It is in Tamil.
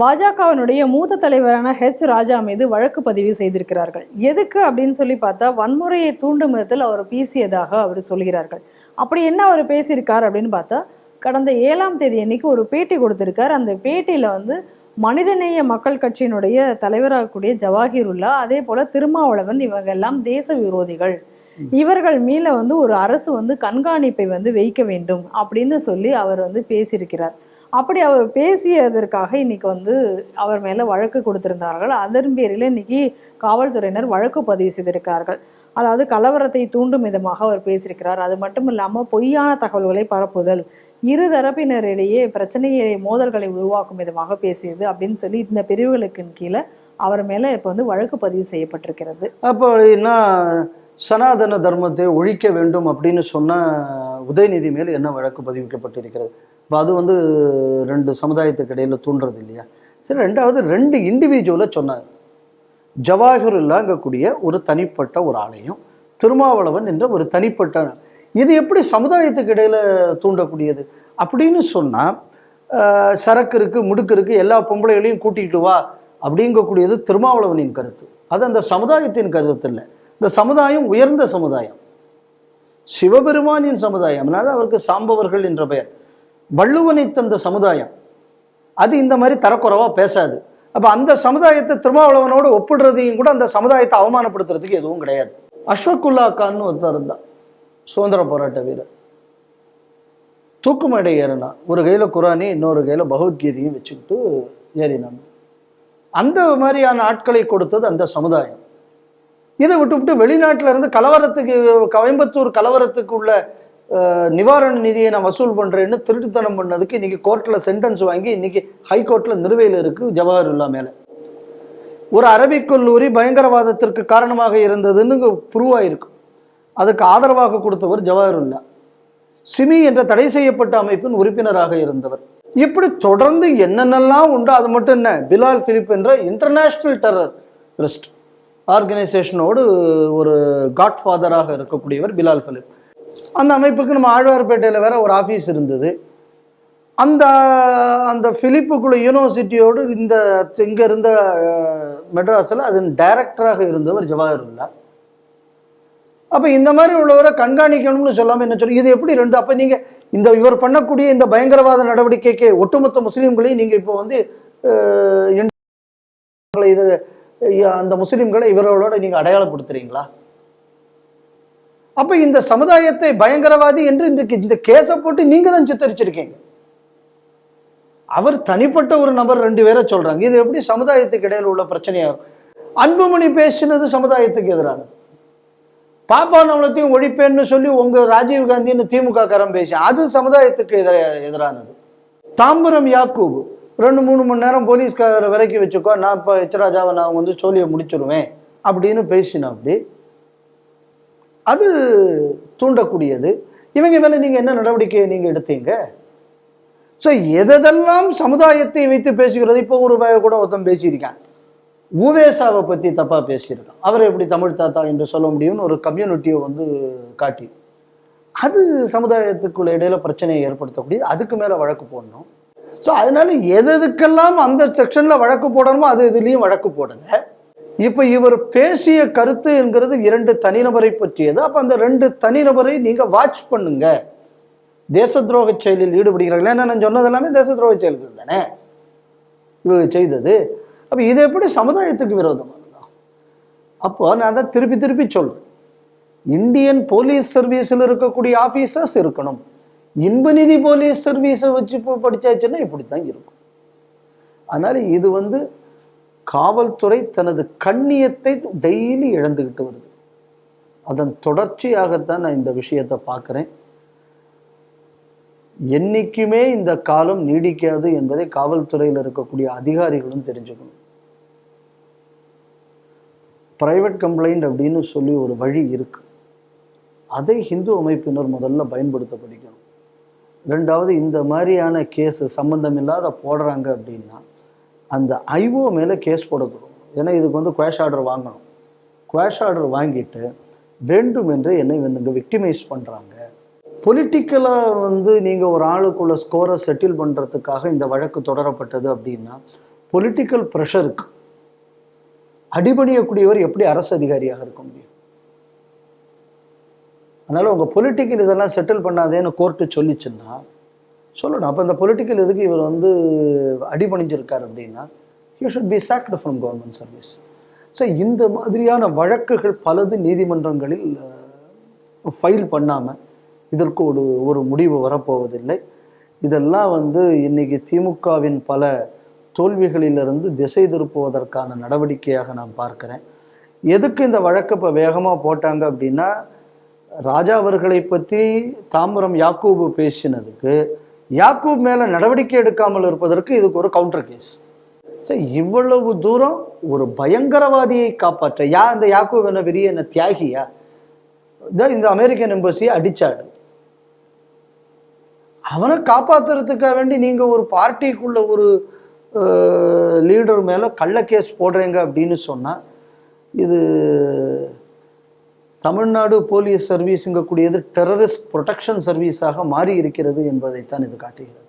பாஜகவினுடைய மூத்த தலைவரான ஹெச் ராஜா மீது வழக்கு பதிவு செய்திருக்கிறார்கள். எதுக்கு அப்படின்னு சொல்லி பார்த்தா வன்முறையை தூண்டும் விதத்தில் அவர் பேசியதாக அவர் சொல்கிறார்கள். அப்படி என்ன அவர் பேசியிருக்கார் அப்படின்னு பார்த்தா கடந்த ஏழாம் தேதி அன்னைக்கு ஒரு பேட்டி கொடுத்திருக்கார். அந்த பேட்டியில் வந்து மனிதநேய மக்கள் கட்சியினுடைய தலைவராகக்கூடிய ஜவாஹிருல்லா அதே போல திருமாவளவன் இவங்க எல்லாம் தேச விரோதிகள். இவர்கள் மேல வந்து ஒரு அரசு வந்து கண்காணிப்பை வந்து வைக்க வேண்டும் அப்படின்னு சொல்லி அவர் வந்து பேசியிருக்கிறார். அப்படி அவர் பேசியதற்காக இன்னைக்கு வந்து அவர் மேலே வழக்கு கொடுத்திருந்தார்கள். அதன் பேரில் இன்னைக்கு காவல்துறையினர் வழக்கு பதிவு செய்திருக்கிறார்கள். அதாவது கலவரத்தை தூண்டும் விதமாக அவர் பேசியிருக்கிறார். அது மட்டும் இல்லாமல் பொய்யான தகவல்களை பரப்புதல் இரு தரப்பினரிடையே பிரச்சனையை மோதல்களை உருவாக்கும் விதமாக பேசியது அப்படின்னு சொல்லி இந்த பிரிவுகளுக்கு கீழே அவர் மேலே இப்போ வந்து வழக்கு பதிவு செய்யப்பட்டிருக்கிறது. அப்படின்னா சனாதன தர்மத்தை ஒழிக்க வேண்டும் அப்படின்னு சொன்ன உதயநிதி மேல் என்ன வழக்கு பதிவிக்கப்பட்டிருக்கிறது? இப்போ அது வந்து ரெண்டு சமுதாயத்துக்கு இடையில் தூண்டுறது இல்லையா? சரி ரெண்டாவது ரெண்டு இண்டிவிஜுவலை சொன்னாங்க ஜவாஹருல்லாங்கக்கூடிய ஒரு தனிப்பட்ட ஒரு ஆலயம் திருமாவளவன் என்ற ஒரு தனிப்பட்ட இது எப்படி சமுதாயத்துக்கு இடையில் தூண்டக்கூடியது? அப்படின்னு சொன்னால் சரக்கு இருக்குது முடுக்கு இருக்குது எல்லா பொம்பளைகளையும் கூட்டிகிட்டு வா அப்படிங்கக்கூடியது திருமாவளவனின் கருத்து. அது அந்த சமுதாயத்தின் கருத்து இல்லை. இந்த சமுதாயம் உயர்ந்த சமுதாயம். சிவபெருமானின் சமுதாயம் அதனால அவருக்கு சாம்பவர்கள் என்ற பெயர் வள்ளுவனை தந்த சமுதாயம். அது இந்த மாதிரி தரக்குறைவாக பேசாது. அப்போ அந்த சமுதாயத்தை திருமாவளவனோடு ஒப்பிடுறதையும் கூட அந்த சமுதாயத்தை அவமானப்படுத்துறதுக்கு எதுவும் கிடையாது. அஸ்வக்குல்லா கான்னு ஒருத்தர் இருந்தான் சுதந்திர போராட்ட வீரர். தூக்கு மேடை ஒரு கையில் குரானி இன்னொரு கையில் பகவத்கீதையும் வச்சுக்கிட்டு ஏறினான் அந்த மாதிரியான ஆட்களை கொடுத்தது அந்த சமுதாயம். இதை விட்டுவிட்டு வெளிநாட்டில் இருந்து கலவரத்துக்கு கோயம்புத்தூர் கலவரத்துக்கு உள்ள நிவாரண நிதியை நான் வசூல் பண்ணுறேன்னு திருட்டுத்தனம் பண்ணதுக்கு இன்றைக்கி கோர்ட்டில் சென்டென்ஸ் வாங்கி இன்றைக்கி ஹைகோர்ட்டில் நிலுவையில் இருக்குது ஜவஹர்லா மேலே. ஒரு அரபிக் கல்லூரி பயங்கரவாதத்திற்கு காரணமாக இருந்ததுன்னு ப்ரூவ் ஆயிருக்கு. அதுக்கு ஆதரவாக கொடுத்தவர் ஜவஹர்லா சிமி என்ற தடை செய்யப்பட்ட அமைப்பின் உறுப்பினராக இருந்தவர். இப்படி தொடர்ந்து என்னென்னலாம் உண்டோ அது மட்டும் என்ன? பிலால் பிலிப் என்ற இன்டர்நேஷ்னல் டெரரிஸ்ட் ஆர்கனைசேஷனோடு ஒரு காட்ஃபாதராக இருக்கக்கூடியவர் பிலால் பிலிப் அந்த அமைப்புக்கு நம்ம ஆழ்வார்பேட்டையில் வேற ஒரு ஆஃபீஸ் இருந்தது. அந்த அந்த ஃபிலிப்புக்குள்ள யூனிவர்சிட்டியோடு இந்த இங்கே இருந்த மெட்ராஸில் அதன் டைரக்டராக இருந்தவர் ஜவஹர்லா அப்போ இந்த மாதிரி உள்ளவரை கண்காணிக்கணும்னு சொல்லாமல் என்ன சொல்லி இது எப்படி ரெண்டு அப்போ நீங்கள் இந்த இவர் பண்ணக்கூடிய இந்த பயங்கரவாத நடவடிக்கைக்கு ஒட்டுமொத்த முஸ்லீம்களையும் நீங்கள் இப்போ வந்து இது அந்த முஸ்லீம்களை இவர்களோட நீங்க அடையாளப்படுத்துறீங்களா? அப்போ இந்த சமுதாயத்தை பயங்கரவாதி என்று இன்றைக்கு இந்த கேஸை போட்டு நீங்க தான் சித்தரிச்சிருக்கீங்க. அவர் தனிப்பட்ட ஒரு நபர் ரெண்டு பேரை சொல்றாங்க. இது எப்படி சமுதாயத்துக்கு இடையில உள்ள பிரச்சனையாகும் அன்புமணி பேசினது சமுதாயத்துக்கு எதிரானது. பாப்பா நவலத்தையும் ஒழிப்பேன்னு சொல்லி உங்க ராஜீவ் காந்தின்னு திமுக காரம் பேசி அது சமுதாயத்துக்கு எதிர எதிரானது. தாம்பரம் யாக்கூபு ரெண்டு மூணு மணி நேரம் போலீஸ்காரரை விலக்கி வச்சுக்கோ நான் இப்போ எச்ராஜாவை நான் வந்து சோழியை முடிச்சிருவேன் அப்படின்னு பேசினேன் அப்படி. அது தூண்டக்கூடியது. இவங்க மேலே நீங்கள் என்ன நடவடிக்கையை நீங்கள் எடுத்தீங்க? ஸோ எதெல்லாம் சமுதாயத்தை வைத்து பேசுகிறது? இப்போ ஒரு பய கூட ஒருத்தன் பேசியிருக்கான். உவேசாவை பற்றி தப்பாக பேசியிருக்கான். அவரை எப்படி தமிழ் தாத்தா என்று சொல்ல முடியும்னு ஒரு கம்யூனிட்டியை வந்து காட்டி. அது சமுதாயத்துக்குள்ள இடையில பிரச்சனையை ஏற்படுத்தக்கூடிய அதுக்கு மேலே வழக்கு போடணும். ஸோ அதனால எது எதுக்கெல்லாம் அந்த செக்ஷனில் வழக்கு போடணுமோ அது இதுலேயும் வழக்கு போடுங்க. இப்போ இவர் பேசிய கருத்து என்கிறது இரண்டு தனிநபரை பற்றியது. அப்போ அந்த ரெண்டு தனிநபரை நீங்கள் வாட்ச் பண்ணுங்க. தேச துரோக செயலில் ஈடுபடுகிறார்கள்? ஏன்னா நான் சொன்னது எல்லாமே தேச துரோக செயல்கள் தானே? இவங்க செய்தது. அப்போ இது எப்படி சமுதாயத்துக்கு விரோதமானதா? அப்போ நான் தான் திருப்பி திருப்பி சொல்றேன். இந்தியன் போலீஸ் சர்வீஸில் இருக்கக்கூடிய ஆஃபீஸர்ஸ் இருக்கணும். இன்பநிதி போலீஸ் சர்வீஸை வச்சு படித்தாச்சுன்னா இப்படி இப்படித்தான் இருக்கும். அதனால இது வந்து காவல்துறை தனது கண்ணியத்தை டெய்லி இழந்துகிட்டு வருது. அதன் தொடர்ச்சியாகத்தான் நான் இந்த விஷயத்தை பார்க்குறேன். என்னைக்குமே இந்த காலம் நீடிக்காது என்பதை காவல்துறையில் இருக்கக்கூடிய அதிகாரிகளும் தெரிஞ்சுக்கணும். பிரைவேட் கம்ப்ளைண்ட் அப்படின்னு சொல்லி ஒரு வழி இருக்கு. அதை ஹிந்து அமைப்பினர் முதல்ல பயன்படுத்த படிக்கணும். ரெண்டாவது இந்த மாதிரியான கேஸ் சம்மந்தம் இல்லாத போடுறாங்க அப்படின்னா அந்த ஐஓ மேலே கேஸ் போடக்கூடும். ஏன்னா இதுக்கு வந்து குவாஷ் ஆர்டர் வாங்கணும். குவாஷ் ஆர்டர் வாங்கிட்டு வேண்டும் என்று என்னை வந்து இங்கே விக்டிமைஸ் பண்ணுறாங்க பொலிட்டிக்கலாக வந்து நீங்கள் ஒரு ஆளுக்குள்ள ஸ்கோரை செட்டில் பண்ணுறதுக்காக இந்த வழக்கு தொடரப்பட்டது அப்படின்னா பொலிட்டிக்கல் ப்ரெஷருக்கு அடிபணியக்கூடியவர் எப்படி அரசு அதிகாரியாக இருக்க முடியும்? அதனால உங்கள் பொலிட்டிக்கல் இதெல்லாம் செட்டில் பண்ணாதேன்னு கோர்ட்டு சொல்லிச்சுன்னா சொல்லணும் அப்போ இந்த பொலிட்டிக்கல் எதுக்கு இவர் வந்து அடிபணிஞ்சிருக்கார் அப்படின்னா you should be sacked from government service so இந்த மாதிரியான வழக்குகள் பலது நீதிமன்றங்களில் ஃபைல் பண்ணாமல் இதற்கு ஒரு ஒரு முடிவு வரப்போவதில்லை. இதெல்லாம் வந்து இன்னைக்கு திமுகவின் பல தோல்விகளிலிருந்து திசை திருப்புவதற்கான நடவடிக்கையாக நான் பார்க்குறேன். எதுக்கு இந்த வழக்கு இப்போ வேகமாக போட்டாங்க அப்படின்னா ராஜா அவர்களை பற்றி தாம்பரம் யாக்கூபு பேசினதுக்கு யாக்கூப் மேலே நடவடிக்கை எடுக்காமல் இருப்பதற்கு இதுக்கு ஒரு கவுண்டர் கேஸ் சரி இவ்வளவு தூரம் ஒரு பயங்கரவாதியை காப்பாற்ற யா இந்த யாக்கூப் என்ன பெரிய என்ன தியாகியா? இதோ இந்த அமெரிக்கன் எம்பசியை அடிச்சாடு அவனை காப்பாத்துறதுக்காக வேண்டி நீங்கள் ஒரு பார்ட்டிக்குள்ள ஒரு லீடர் மேலே கள்ள கேஸ் போடுறீங்க அப்படின்னு சொன்னால் இது தமிழ்நாடு போலீஸ் சர்வீஸுங்கக்கூடியது டெரரிஸ்ட் ப்ரொடெக்ஷன் சர்வீஸாக மாறி இருக்கிறது என்பதைத்தான் இது காட்டுகிறது.